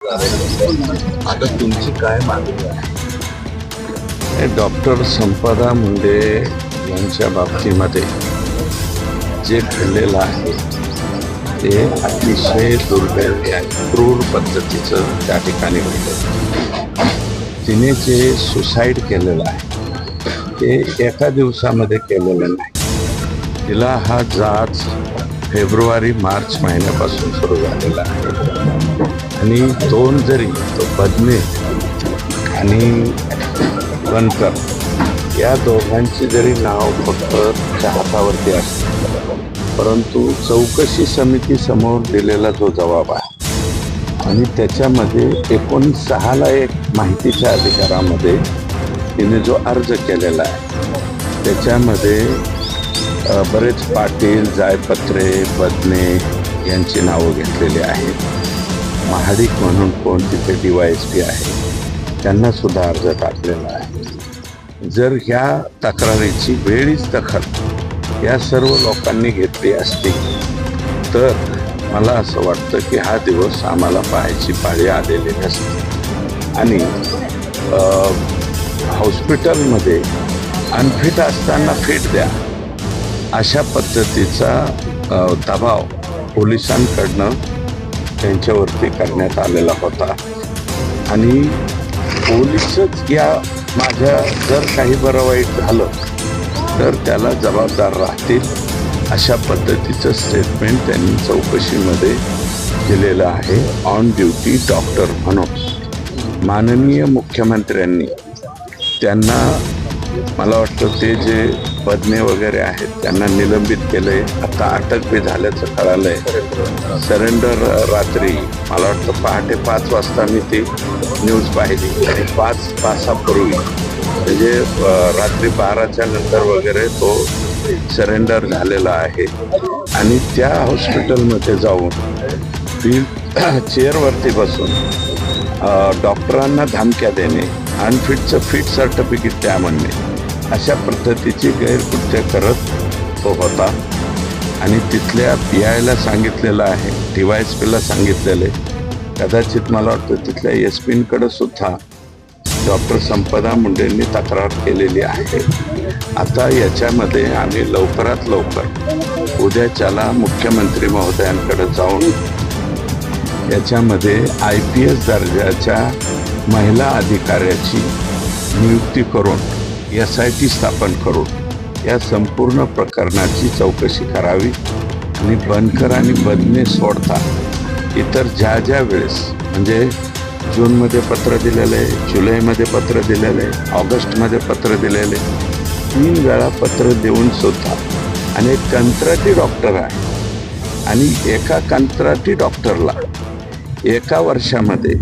आता तुमची काय मागणी आहे? डॉक्टर संपदा मुंडे यांच्या बाबतीमध्ये जे घडलेलं आहे ते अतिशय दुर्दैवी आणि क्रूर पद्धतीचं त्या ठिकाणी होतं. तिने जे सुसाईड केलेलं आहे ते एका दिवसामध्ये केलेलं नाही. तिला हा जाच फेब्रुवारी मार्च महिन्यापासून सुरू झालेला आहे. आणि दोन जरी तो बदने आणि बनकर या दोघांची जरी नाव फक्त त्या हातावरती असते. परंतु चौकशी समिती समोर दिलेला जो जबाब आहे आणि त्याच्यामध्ये एकोणीस सहाला एक माहितीच्या अधिकारामध्ये तिने जो अर्ज केलेला आहे त्याच्यामध्ये बरेच पाटील जायपत्रे बदने यांची नावं घेतलेली आहेत. महाडिक म्हणून कोण तिथे डी वाय एस पी आहे त्यांना सुद्धा अर्ज टाकलेला आहे. जर ह्या तक्रारीची वेळीच दखल या सर्व लोकांनी घेतली असती तर मला असं वाटतं की हा दिवस आम्हाला पाहायची पाळी आलेली नसते. आणि हॉस्पिटलमध्ये अनफिट असताना फिट द्या अशा पद्धतीचा दबाव पोलिसांकडनं त्यांच्यावरती करण्यात आलेला होता. आणि पोलीसच या माझ्या जर काही बरं वाईट झालं तर त्याला जबाबदार राहतील अशा पद्धतीचं स्टेटमेंट त्यांनी चौकशीमध्ये दिलेलं आहे. ऑन ड्युटी डॉक्टर म्हणून माननीय मुख्यमंत्र्यांनी त्यांना मला वाटतं ते जे बदने वगैरे आहेत त्यांना निलंबित केलंय. आता अटक बी झाल्याचं कळालंय. सरेंडर रात्री मला वाटतं पहाटे पाच वाजता मी ती न्यूज पाहिली. आणि पाच तासापूर्वी म्हणजे रात्री बाराच्या नंतर वगैरे तो सरेंडर झालेला आहे. आणि त्या हॉस्पिटलमध्ये जाऊन ती चेअरवरती बसून डॉक्टरांना धमक्या देणे अनफिटचं फिट सर्टिफिकेट द्या म्हणणे अशा पद्धतीची गैरकृत्य करत तो होता. आणि तिथल्या पी आयला सांगितलेलं आहे डी वाय एस पीला सांगितलेलं आहे. कदाचित मला वाटतं तिथल्या एस पींकडे सुद्धा डॉक्टर संपदा मुंडेंनी तक्रार केलेली आहे. आता याच्यामध्ये आम्ही लवकरात लवकर उद्याच्याला मुख्यमंत्री महोदयांकडे जाऊन याच्यामध्ये आय पी एस दर्जाच्या महिला अधिकाऱ्याची नियुक्ती करून एस आय टी स्थापन करून या संपूर्ण प्रकरणाची चौकशी करावी आणि बनकर आणि बदने सोडता इतर ज्या ज्या वेळेस म्हणजे जूनमध्ये पत्र दिलेलं आहे जुलैमध्ये पत्र दिलेलं आहे ऑगस्टमध्ये पत्र दिलेलं आहे तीन वेळा पत्र देऊन सुद्धा आणि एक कंत्राटी डॉक्टर आहे आणि एका कंत्राटी डॉक्टरला एका वर्षामध्ये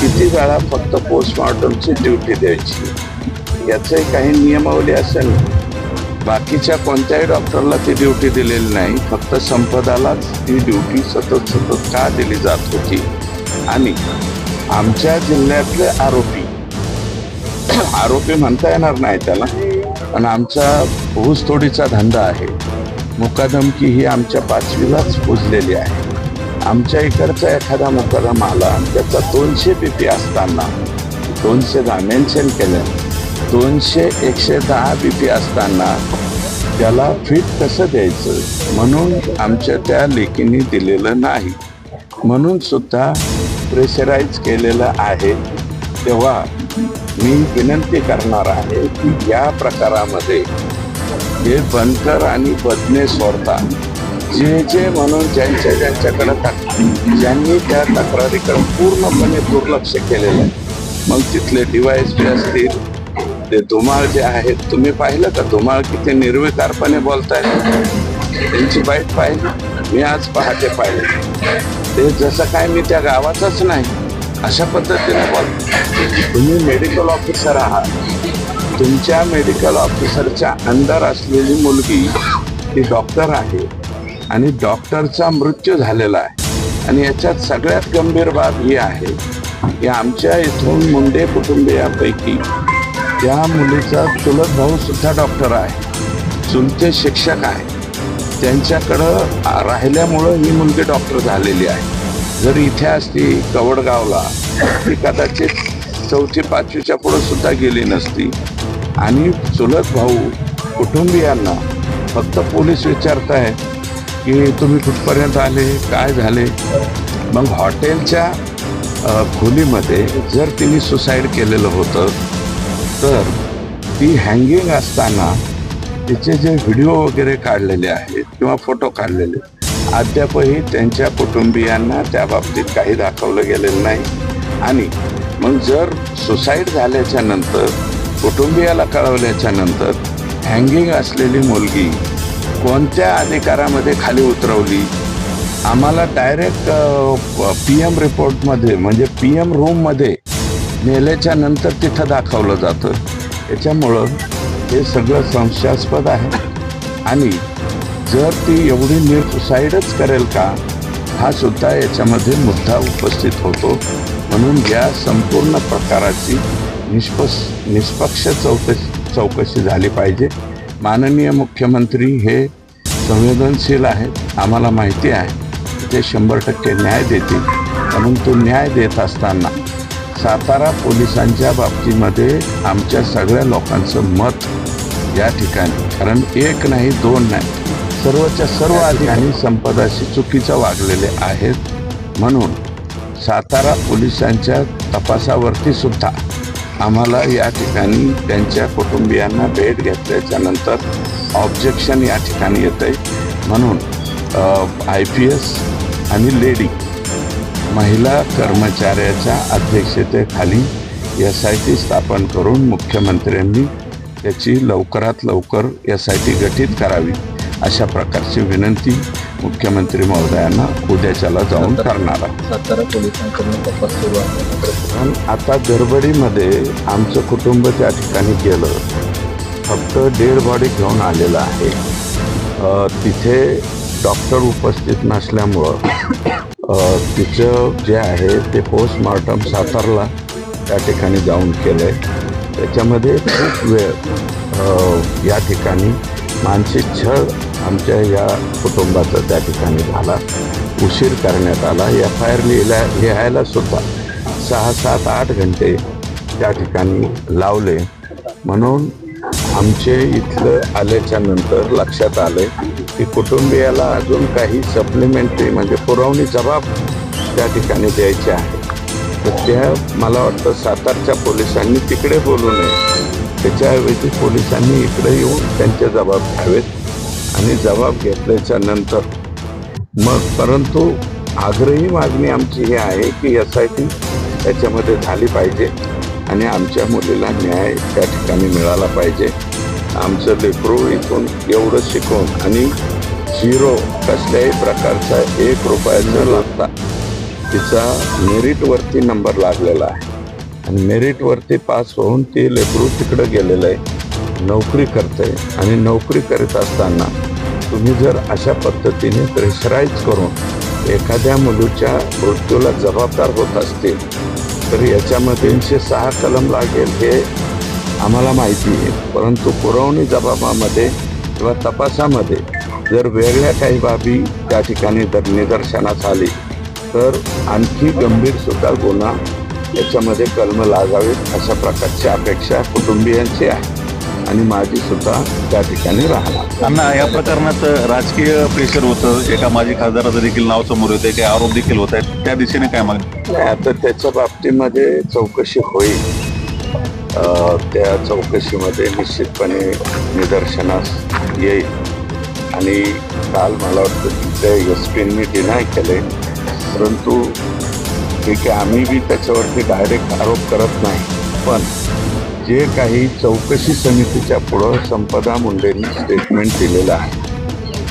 किती वेळा फक्त पोस्टमॉर्टमची ड्युटी द्यायची? याचंही काही नियमावली असेल ना? बाकीच्या कोणत्याही डॉक्टरला ती ड्युटी दिलेली नाही. फक्त संपदालाच ती ड्युटी सतत सतत का दिली जात होती? आणि आमच्या जिल्ह्यातले आरोपी आरोपी म्हणता येणार नाही त्याला पण आमचा ऊसतोडीचा धंदा आहे. मुकादमकी ही आमच्या पाचवीलाच पुजलेली आहे. आमच्या इकडचा एखादा मुकदमा आला त्याचा दोनशे बी पी असताना दोनशे दहा मेन्शन केलं दोनशे एकशे दहा बी पी असताना त्याला फिट कसं द्यायचं? म्हणून आमच्या त्या लेखीने दिलेलं नाही. म्हणून सुद्धा प्रेशराईज केलेलं आहे. तेव्हा मी विनंती करणार आहे की या प्रकारामध्ये हे बनकर आणि बदने सोडतात. जे जे म्हणून ज्यांच्या ज्यांच्याकडे तक ज्यांनी त्या तक्रारीकडे पूर्णपणे दुर्लक्ष केलेलं आहे. मग तिथले डिवायस बी असतील ते धुमाळ जे आहेत तुम्ही पाहिलं का? धुमाळ किती निर्विकारपणे बोलतायत त्यांची बाईट पाहिली मी आज पहाटे पाहिले. ते जसं काय मी त्या गावाचाच नाही अशा पद्धतीने बोल तुम्ही मेडिकल ऑफिसर आहात. तुमच्या मेडिकल ऑफिसरच्या अंडर असलेली मुलगी ती डॉक्टर आहे. आणि डॉक्टरचा मृत्यू झालेला आहे. आणि याच्यात सगळ्यात गंभीर बाब ही आहे की आमच्या इथून मुंडे कुटुंबियापैकी त्या मुलीचा चुलत भाऊ सुद्धा डॉक्टर आहे. चुलते शिक्षक आहे. त्यांच्याकडं राहिल्यामुळं ही मुलगी डॉक्टर झालेली आहे. जर इथे असती कवडगावला ती कदाचित चौथी पाचवीच्या पुढं सुद्धा गेली नसती. आणि चुलत भाऊ कुटुंबियांना फक्त पोलीस विचारताय की तुम्ही कुठपर्यंत आले काय झाले? मग हॉटेलच्या खोलीमध्ये जर तिने सुसाईड केलेलं होतं तर ती हँगिंग असताना तिचे जे व्हिडिओ वगैरे काढलेले आहेत किंवा फोटो काढलेले अद्यापही त्यांच्या कुटुंबियांना त्या बाबतीत काही दाखवलं गेलेलं नाही. आणि मग जर सुसाईड झाल्याच्यानंतर कुटुंबियाला कळवल्याच्या नंतर हँगिंग असलेली मुलगी कोणत्या अधिकारामध्ये खाली उतरवली? आम्हाला डायरेक्ट पी एम रिपोर्टमध्ये म्हणजे पी एम रूममध्ये नेल्याच्या नंतर तिथं दाखवलं जातं. त्याच्यामुळं हे सगळं संशयास्पद आहे. आणि जर ती एवढी निर्सुसाईडच करेल का हा सुद्धा याच्यामध्ये मुद्दा उपस्थित होतो. म्हणून या संपूर्ण प्रकाराची निष्पक्ष निष्पक्ष चौकशी चौकशी झाली पाहिजे. माननीय मुख्यमंत्री हे संवेदनशील आहेत आम्हाला माहिती आहे. ते शंभर टक्के न्याय देतील. म्हणून तो न्याय देत असताना सातारा पोलिसांच्या बाबतीमध्ये आमच्या सगळ्या लोकांचं मत या ठिकाणी कारण एक नाही दोन नाही. सर्वच्या सर्व अधिकारी संपदाशी चुकीचं वागलेले आहेत. म्हणून सातारा पोलिसांच्या तपासावरती सुद्धा आम्हाला या ठिकाणी त्यांच्या कुटुंबियांना भेट घेतल्याच्या नंतर ऑब्जेक्शन या ठिकाणी येतं आहे. म्हणून आय पी एस आणि लेडी महिला कर्मचाऱ्याच्या अध्यक्षतेखाली एस आय टी स्थापन करून मुख्यमंत्र्यांनी त्याची लवकरात लवकर एस आय टी गठीत करावी अशा प्रकारची विनंती मुख्यमंत्री महोदयांना उद्याच्याला जाऊन करणार पण आता गडबडीमध्ये आमचं कुटुंब त्या ठिकाणी गेलं. फक्त डेड बॉडी घेऊन आलेलं आहे. तिथे डॉक्टर उपस्थित नसल्यामुळं तिचं जे आहे ते पोस्टमॉर्टम सातारला त्या ठिकाणी जाऊन केलं आहे त्याच्यामध्ये खूप वेळ या ठिकाणी मानसिक छळ आमच्या या कुटुंबाचा त्या ठिकाणी झाला. उशीर करण्यात आला. एफ आय आर लिहिला लिहायला सुद्धा सहा सात आठ घंटे त्या ठिकाणी लावले. म्हणून आमचे इथलं आल्याच्यानंतर लक्षात आले की कुटुंबियाला अजून काही सप्लिमेंटरी म्हणजे पुरवणी जबाब त्या ठिकाणी द्यायचे आहे. तर त्या मला वाटतं सातारच्या पोलिसांनी तिकडे बोलू नये. त्याच्याऐवजी पोलिसांनी इकडे येऊन त्यांचे जबाब घ्यावेत आणि जबाब घेतल्याच्या नंतर मग परंतु आग्रही मागणी आमची ही आहे की एस आय टी त्याच्यामध्ये झाली पाहिजे आणि आमच्या मुलीला न्याय त्या ठिकाणी मिळाला पाहिजे. आमचं लेकरू इथून एवढं शिकून आणि झिरो कसल्याही प्रकारचा एक रुपया न लागता तिचा मेरिटवरती नंबर लागलेला आहे. आणि मेरिटवरती पास होऊन ते लेकरू तिकडं गेलेलं आहे. नोकरी करतंय. आणि नोकरी करीत असताना तुम्ही जर अशा पद्धतीने प्रेशराईज करून एखाद्या मुलीच्या मृत्यूला जबाबदार होत असतील तर याच्यामध्ये तीनशे सहा कलम लागेल हे आम्हाला माहिती आहे. परंतु पुरवणी जबाबामध्ये किंवा तपासामध्ये जर वेगळ्या काही बाबी त्या ठिकाणी जर निदर्शनास आली तर आणखी गंभीरसुद्धा गुन्हा याच्यामध्ये कलम लागावेत अशा प्रकारची अपेक्षा कुटुंबियांची आहे. आणि माझी सुद्धा त्या ठिकाणी राहणार. अण्णा या प्रकरणात राजकीय प्रेशर होतं. एका माजी खासदाराचं देखील नाव समोर येते काही आरोप देखील होत आहेत. त्या दिशेने काय मागणी? नाही आता त्याच्या बाबतीमध्ये चौकशी होईल. त्या चौकशीमध्ये निश्चितपणे निदर्शनास येईल. आणि काल मला वाटतं तिथे एस पींनी डिनाय केले परंतु ठीक आहे आम्ही बी त्याच्यावरती डायरेक्ट आरोप करत नाही. पण जे काही चौकशी समितीच्या पुढं संपदा मुंडेंनी स्टेटमेंट दिलेलं आहे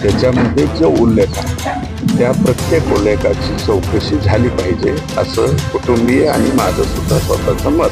त्याच्यामध्ये जो उल्लेख आहे त्या प्रत्येक उल्लेखाची चौकशी झाली पाहिजे असं कुटुंबीय आणि माझं सुद्धा स्वतःचं मत.